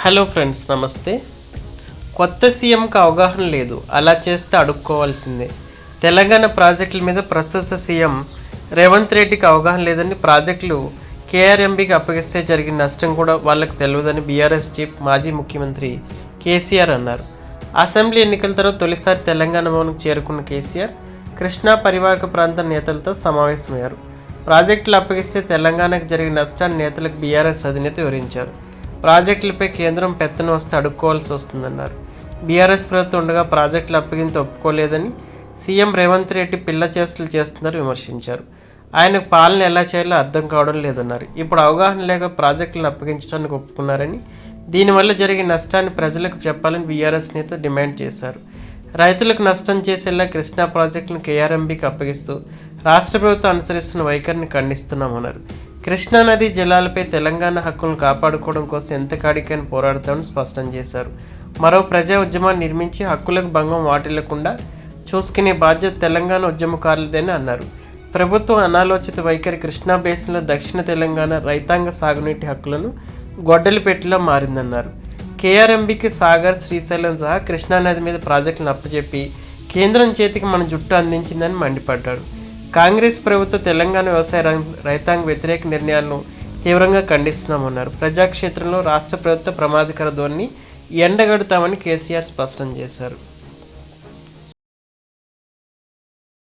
Hello friends నమస్తే. కొత్త సీఎంకి అవగాహన లేదు. అలా చేస్తే అడుక్కోవాల్సిందే. తెలంగాణ ప్రాజెక్టుల మీద ప్రస్తుత సీఎం రేవంత్ రెడ్డికి అవగాహన లేదని ప్రాజెక్టులు కేఆర్ఎంబీకి అప్పగిస్తే జరిగిన నష్టం కూడా వాళ్ళకి తెలియదని బీఆర్ఎస్ చీఫ్ మాజీ ముఖ్యమంత్రి కేసీఆర్ అన్నారు. అసెంబ్లీ ఎన్నికల తర్వాత తొలిసారి తెలంగాణ భవన్కు చేరుకున్న కేసీఆర్ కృష్ణా పరివాహక ప్రాంత నేతలతో సమావేశమయ్యారు. ప్రాజెక్టులు అప్పగిస్తే తెలంగాణకు జరిగిన నష్టాన్ని నేతలకు బీఆర్ఎస్ అధినేత వివరించారు. ప్రాజెక్టులపై కేంద్రం పెత్తన వస్తే అడుక్కోవాల్సి వస్తుందన్నారు. బీఆర్ఎస్ ప్రభుత్వం ఉండగా ప్రాజెక్టులు అప్పగింత ఒప్పుకోలేదని సీఎం రేవంత్ రెడ్డి పిల్ల చేష్టలు చేస్తున్నారు విమర్శించారు. ఆయనకు పాలన ఎలా చేయాలో అర్థం కావడం లేదన్నారు. ఇప్పుడు అవగాహన లేక ప్రాజెక్టులను అప్పగించడానికి ఒప్పుకున్నారని దీనివల్ల జరిగే నష్టాన్ని ప్రజలకు చెప్పాలని బీఆర్ఎస్ నేత డిమాండ్ చేశారు. రైతులకు నష్టం చేసేలా కృష్ణా ప్రాజెక్టును కేఆర్ఎంబీకి అప్పగిస్తూ రాష్ట్ర ప్రభుత్వం అనుసరిస్తున్న వైఖరిని ఖండిస్తున్నామన్నారు. కృష్ణానది జలాలపై తెలంగాణ హక్కులను కాపాడుకోవడం కోసం ఎంత కాడికైనా పోరాడతామని స్పష్టం చేశారు. మరో ప్రజా ఉద్యమాన్ని నిర్మించి హక్కులకు భంగం వాటిల్లకుండా చూసుకునే బాధ్యత తెలంగాణ ఉద్యమకారులదని అన్నారు. ప్రభుత్వం అనాలోచిత వైఖరి కృష్ణా బేసిన్లో దక్షిణ తెలంగాణ రైతాంగ సాగునీటి హక్కులను గొడ్డలి పెట్టిలా మారిందన్నారు. కేఆర్ఎంబీకి సాగర్ శ్రీశైలం సహా కృష్ణానది మీద ప్రాజెక్టులను అప్పచెప్పి కేంద్రం చేతికి మన జుట్టు అందించిందని మండిపడ్డాడు. కాంగ్రెస్ ప్రభుత్వ తెలంగాణ వ్యవసాయ రైతాంగ వ్యతిరేక నిర్ణయాలను తీవ్రంగా ఖండిస్తున్నామన్నారు. ప్రజాక్షేత్రంలో రాష్ట్ర ప్రభుత్వ ప్రమాదకర ధోరణి ఎండగడతామని కేసీఆర్ స్పష్టం చేశారు.